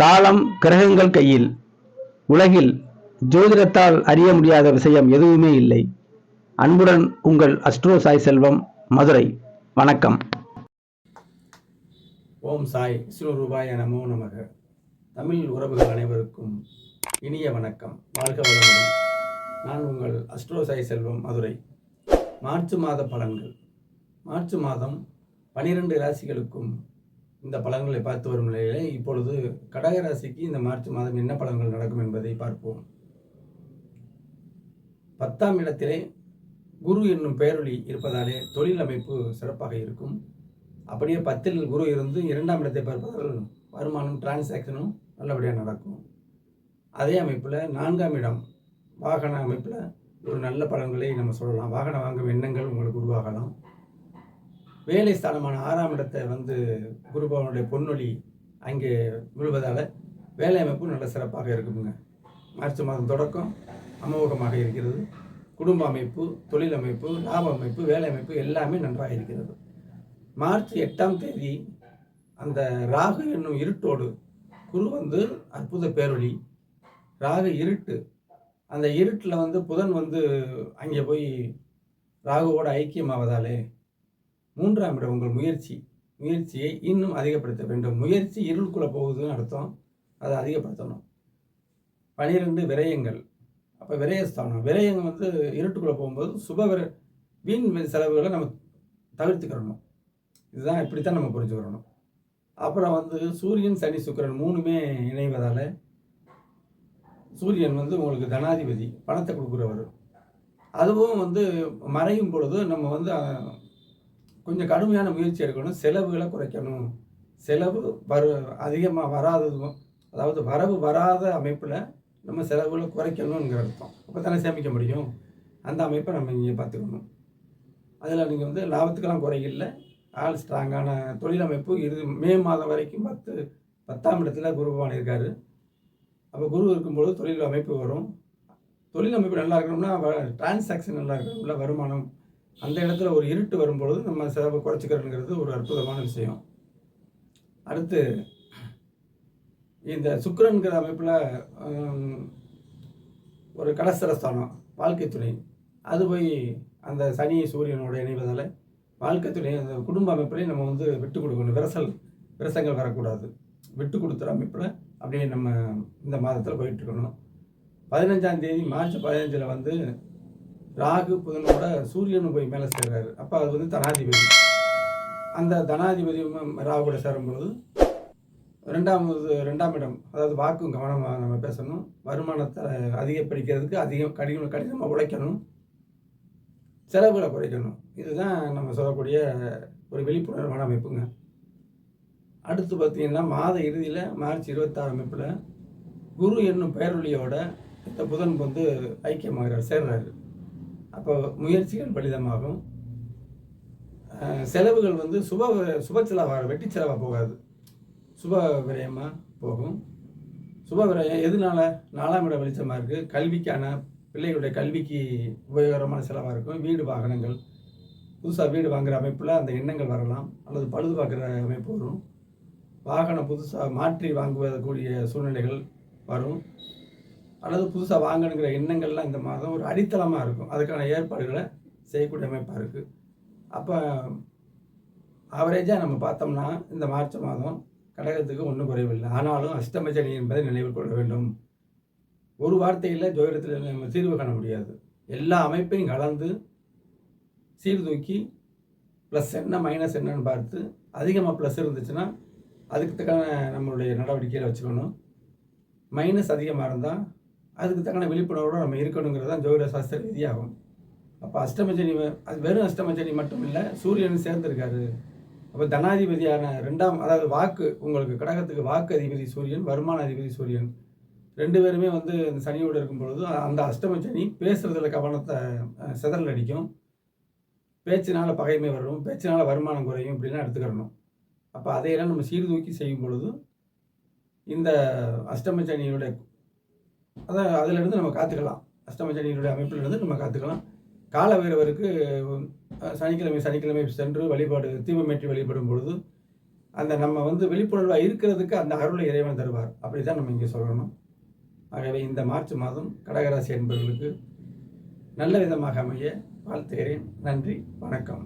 காலம் கிரகங்கள் கையில் உலகில் ஜோதிடத்தால் அறிய முடியாத விஷயம் எதுவுமே இல்லை. அன்புடன் உங்கள் அஸ்ட்ரோ சாய் செல்வம் மதுரை. வணக்கம். ஓம் சாய். விஷ்ணு நமோ நமக. தமிழ் உறவுகள் அனைவருக்கும் இனிய வணக்கம். வாழ்க வளமுடன். நான் உங்கள் அஸ்ட்ரோ சாய் செல்வம் மதுரை. மார்ச் மாத பலன்கள். மார்ச் மாதம் பனிரெண்டு ராசிகளுக்கும் இந்த பலன்களை பார்த்து வரும் நிலையிலே இப்பொழுது கடகராசிக்கு இந்த மார்ச் மாதம் என்ன பலன்கள் நடக்கும் என்பதை பார்ப்போம். பத்தாம் இடத்திலே குரு என்னும் பேரொளி இருப்பதாலே தொழில் அமைப்பு சிறப்பாக இருக்கும். அப்படியே பத்தில் குரு இருந்து இரண்டாம் இடத்தை பார்ப்பதால் வருமானம் டிரான்சாக்ஷனும் நல்லபடியாக நடக்கும். அதே அமைப்பில் நான்காம் இடம் வாகன அமைப்பில் ஒரு நல்ல பலன்களை நம்ம சொல்லலாம். வாகனம் வாங்கும் எண்ணங்கள் உங்களுக்கு உருவாகலாம். வேலை ஸ்தானமான ஆறாம் இடத்தை வந்து குருபவனுடைய பொன்னொழி அங்கே விழுவதால் வேலை அமைப்பு நல்ல சிறப்பாக இருக்குங்க. மார்ச் மாதம் தொடக்கம் அமோகமாக இருக்கிறது. குடும்ப அமைப்பு தொழில் அமைப்பு லாப அமைப்பு வேலை அமைப்பு எல்லாமே நன்றாக இருக்கிறது. மார்ச் எட்டாம் தேதி அந்த ராகு என்னும் இருட்டோடு குரு வந்து அற்புத பேரொளி ராகு இருட்டு. அந்த இருட்டில் வந்து புதன் வந்து அங்கே போய் ராகுவோட ஐக்கியமாவதாலே மூன்றாம் இடம் உங்கள் முயற்சி. முயற்சியை இன்னும் அதிகப்படுத்த வேண்டும். முயற்சி இருளுக்குள்ளே போகுதுன்னு அர்த்தம். அதை அதிகப்படுத்தணும். பனிரெண்டு விரயங்கள். அப்போ விரயஸ்தானம். விரயம் வந்து இருட்டுக்குள்ளே போகும்போது சுப விர வீண் செலவுகளை நம்ம தவிர்த்துக்கிறணும். இதுதான் இப்படித்தான் நம்ம புரிஞ்சுக்கிறணும் அப்புறம் வந்து சூரியன் சனி சுக்கிரன் மூணுமே இணைவதால் சூரியன் வந்து உங்களுக்கு தனாதிபதி பணத்தை கொடுக்குறவர். அதுவும் வந்து மறையும் பொழுது நம்ம வந்து கொஞ்சம் கடுமையான முயற்சி எடுக்கணும். செலவுகளை குறைக்கணும். செலவு வரு அதிகமாக வராததும் அதாவது வரவு வராத அமைப்பில் நம்ம செலவுகளை குறைக்கணுங்கிற அர்த்தம் அப்போ தானே சேமிக்க முடியும்? அந்த அமைப்பை நம்ம இங்கே பார்த்துக்கணும். அதில் நீங்கள் வந்து லாபத்துக்கெல்லாம் குறையில்ல. ஆள் ஸ்ட்ராங்கான தொழில் அமைப்பு இது மே மாதம் வரைக்கும் பத்து பத்தாம் இடத்துல குருபவான் இருக்கார். அப்போ குரு இருக்கும்போது தொழில் அமைப்பு வரும். தொழில் அமைப்பு நல்லா இருக்கணும்னா டிரான்சாக்ஷன் நல்லா இருக்கணும்ல வருமானம். அந்த இடத்துல ஒரு இருட்டு வரும்பொழுது நம்ம செலவை குறைச்சிக்கிறதுங்கிறது ஒரு அற்புதமான விஷயம். அடுத்து இந்த சுக்கரன்கிற அமைப்பில் ஒரு கடசரஸ்தானம் வாழ்க்கை துணை. அது போய் அந்த சனி சூரியனோட இணைவதால் வாழ்க்கை துணை அந்த குடும்ப அமைப்பிலையும் நம்ம வந்து விட்டு கொடுக்கணும். விரசல் விரசங்கள் வரக்கூடாது. விட்டு கொடுத்துற அமைப்பில் அப்படியே நம்ம இந்த மாதத்தில் போயிட்டுருக்கணும் பதினஞ்சாம் தேதி மார்ச் பதினஞ்சில் வந்து ராகு புதனோட சூரியனு போய் மேலே சேர்றாரு. அப்போ அது வந்து தனாதிபதி. அந்த தனாதிபதி ம- ராகுவோட சேரும்பொழுது ரெண்டாவது ரெண்டாம் இடம் அதாவது வாக்கும் கவனமாக நம்ம பேசணும். வருமானத்தை அதிகப்படுத்துறதுக்கு அதிகம் கடினம் கடினமாக உழைக்கணும். செலவுகளை குறைக்கணும். இதுதான் நம்ம சொல்லக்கூடிய ஒரு விழிப்புணர்வான அமைப்புங்க. அடுத்து பார்த்தீங்கன்னா மாத இறுதியில் மார்ச் இருபத்தாறு அமைப்பில் குரு என்னும் பேரொழியோட இந்த புதன் வந்து ஐக்கியமாகிறார் சேர்றாரு. அப்போ முயற்சிகள் பலிதமாகும். செலவுகள் வந்து சுப சுப செலவாக வெட்டி செலவாக போகாது. சுப விரயமாக போகும். சுப விரயம் எதனால? நாலாம் இடம் வெளிச்சமாக இருக்குது கல்விக்கான பிள்ளைகளுடைய கல்விக்கு உபயோகரமான செலவாக இருக்கும். வீடு வாகனங்கள். புதுசாக வீடு வாங்குகிற அமைப்பில் அந்த எண்ணங்கள் வரலாம். அல்லது பழுது பார்க்குற அமைப்பு வரும். வாகனம் புதுசாக மாற்றி வாங்குவதற்குரிய சூழ்நிலைகள் வரும். அல்லது புதுசாக வாங்கணுங்கிற எண்ணங்கள்லாம் இந்த மாதம் ஒரு அடித்தளமாக இருக்கும். அதுக்கான ஏற்பாடுகளை செய்யக்கூடிய அமைப்பாக இருக்குது அப்போ ஆவரேஜாக நம்ம பார்த்தோம்னா இந்த மார்ச் மாதம் கடகத்துக்கு ஒன்றும் குறைவில்லை. ஆனாலும் அஷ்டமச்சனி என்பதை நினைவில் கொள்ள வேண்டும். ஒரு வார்த்தையில் ஜோதிடத்தில் நம்ம தீர்வு காண முடியாது. எல்லா அமைப்பையும் கலந்து சீர்தூக்கி ப்ளஸ் என்ன மைனஸ் என்னன்னு பார்த்து அதிகமாக ப்ளஸ் இருந்துச்சுன்னா அதுக்கு தக்கான நம்மளுடைய நடவடிக்கையில் வச்சுக்கணும். மைனஸ் அதிகமாக இருந்தால் அதுக்கு தக்கன விழிப்புணர்வோடு நம்ம இருக்கணுங்கிறது தான் ஜோதிட சாஸ்திர ரீதியாகும். அப்போ அஷ்டமச்சனி அது வெறும் அஷ்டமச்சனி மட்டும் இல்லை சூரியன் சேர்ந்திருக்காரு. அப்போ தனாதிபதியான ரெண்டாம் அதாவது வாக்கு உங்களுக்கு கடகத்துக்கு வாக்கு அதிபதி சூரியன் வருமான அதிபதி சூரியன். ரெண்டு பேருமே வந்து இந்த சனியோடு இருக்கும் பொழுது அந்த அஷ்டமஜனி பேசுகிறதுல கவனத்தை அஹ், அடிக்கும். பேச்சினால் பகைமை வரும் பேச்சினால் வருமானம் குறையும் இப்படிலாம் எடுத்துக்கிறணும். அப்போ அதையெல்லாம் நம்ம சீர்தூக்கி செய்யும் பொழுது இந்த அஷ்டமச்சனியினுடைய அதான் அதிலிருந்து நம்ம காத்துக்கலாம். அஷ்டமச்சனியினுடைய அமைப்பிலிருந்து நம்ம காத்துக்கலாம். கால வைரவருக்கு சனிக்கிழமை சனிக்கிழமை சென்று வழிபாடு தீபமேற்றி வழிபடும் பொழுது அந்த நம்ம வந்து விழிப்புணர்வாக இருக்கிறதுக்கு அந்த அருளை இறைவன் தருவார். அப்படி தான் நம்ம இங்கே சொல்லணும். ஆகவே இந்த மார்ச் மாதம் கடகராசி என்பவர்களுக்கு நல்ல விதமாக அமைய வாழ்த்துகிறேன். நன்றி வணக்கம்.